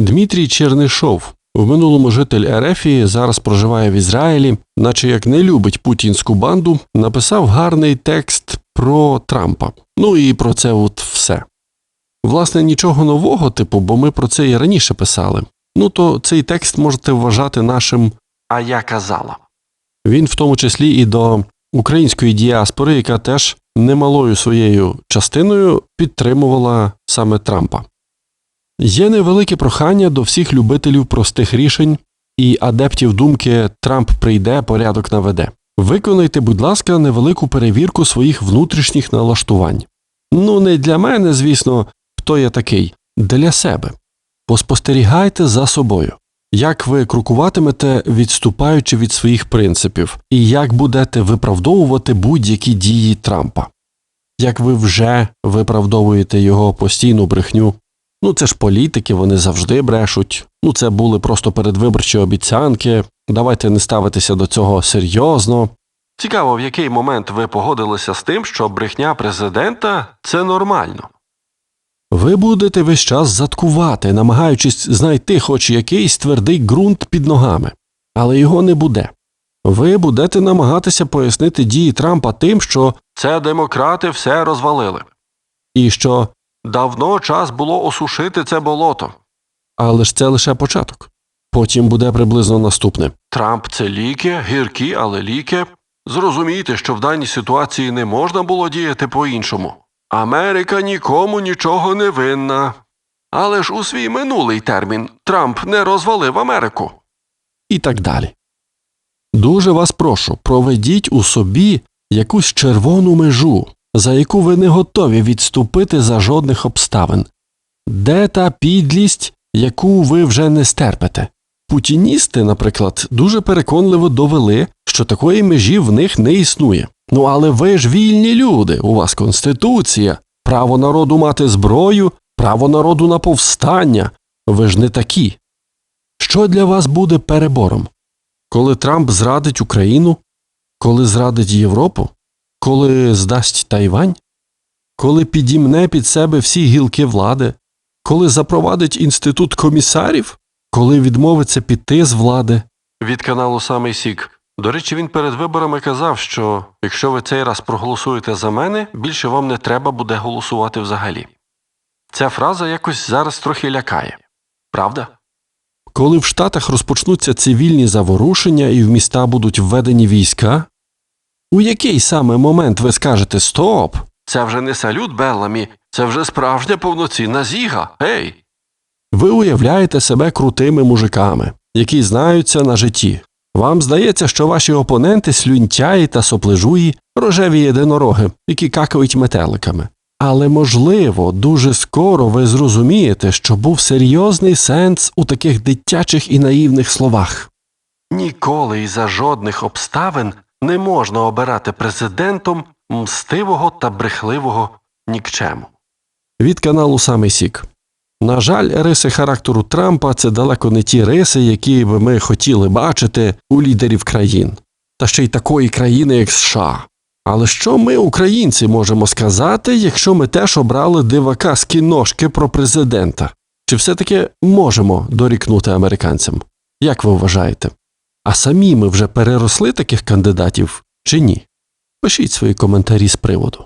Дмитрій Чернишов, в минулому житель Ерефії, зараз проживає в Ізраїлі, наче як не любить путінську банду, написав гарний текст про Трампа. Ну і про це от все. Власне, нічого нового, типу, бо ми про це і раніше писали. Ну то цей текст можете вважати нашим А я казала. Він в тому числі і до української діаспори, яка теж немалою своєю частиною підтримувала саме Трампа. Є невелике прохання до всіх любителів простих рішень і адептів думки Трамп прийде, порядок наведе. Виконайте, будь ласка, невелику перевірку своїх внутрішніх налаштувань. Ну, не для мене, звісно, хто я такий, для себе. Поспостерігайте за собою, як ви крокуватимете, відступаючи від своїх принципів, і як будете виправдовувати будь-які дії Трампа, як ви вже виправдовуєте його постійну брехню. Ну, це ж політики, вони завжди брешуть. Ну, це були просто передвиборчі обіцянки. Давайте не ставитися до цього серйозно. Цікаво, в який момент ви погодилися з тим, що брехня президента це нормально. Ви будете весь час заткувати, намагаючись знайти хоч якийсь твердий ґрунт під ногами, але його не буде. Ви будете намагатися пояснити дії Трампа тим, що це демократи все розвалили, і що давно час було осушити це болото. Але ж це лише початок. Потім буде приблизно наступне Трамп це ліки, гіркі, але ліки. Зрозумійте, що в даній ситуації не можна було діяти по-іншому. Америка нікому нічого не винна. Але ж у свій минулий термін Трамп не розвалив Америку. І так далі. Дуже вас прошу, проведіть у собі якусь червону межу, за яку ви не готові відступити за жодних обставин. Де та підлість, яку ви вже не стерпите? Путіністи, наприклад, дуже переконливо довели, що такої межі в них не існує. Ну але ви ж вільні люди, у вас конституція, право народу мати зброю, право народу на повстання. Ви ж не такі. Що для вас буде перебором? Коли Трамп зрадить Україну, коли зрадить Європу, коли здасть Тайвань, коли підімне під себе всі гілки влади, коли запровадить інститут комісарів, коли відмовиться піти з влади. Від каналу Самий Сік. До речі, він перед виборами казав, що якщо ви цей раз проголосуєте за мене, більше вам не треба буде голосувати взагалі. Ця фраза якось зараз трохи лякає. Правда? Коли в Штатах розпочнуться цивільні заворушення і в міста будуть введені війська, у який саме момент ви скажете Стоп! Це вже не салют Белламі, це вже справжня повноцінна зіга. Ей! Ви уявляєте себе крутими мужиками, які знаються на житті. Вам здається, що ваші опоненти слюнтяї та соплежуї рожеві єдинороги, які какають метеликами. Але, можливо, дуже скоро ви зрозумієте, що був серйозний сенс у таких дитячих і наївних словах. Ніколи і за жодних обставин не можна обирати президентом мстивого та брехливого нікчему. Від каналу Самий Сік. На жаль, риси характеру Трампа це далеко не ті риси, які би ми хотіли бачити у лідерів країн, та ще й такої країни, як США. Але що ми, українці, можемо сказати, якщо ми теж обрали дивака з кіношки про президента? Чи все-таки можемо дорікнути американцям? Як ви вважаєте? А самі ми вже переросли таких кандидатів чи ні? Пишіть свої коментарі з приводу.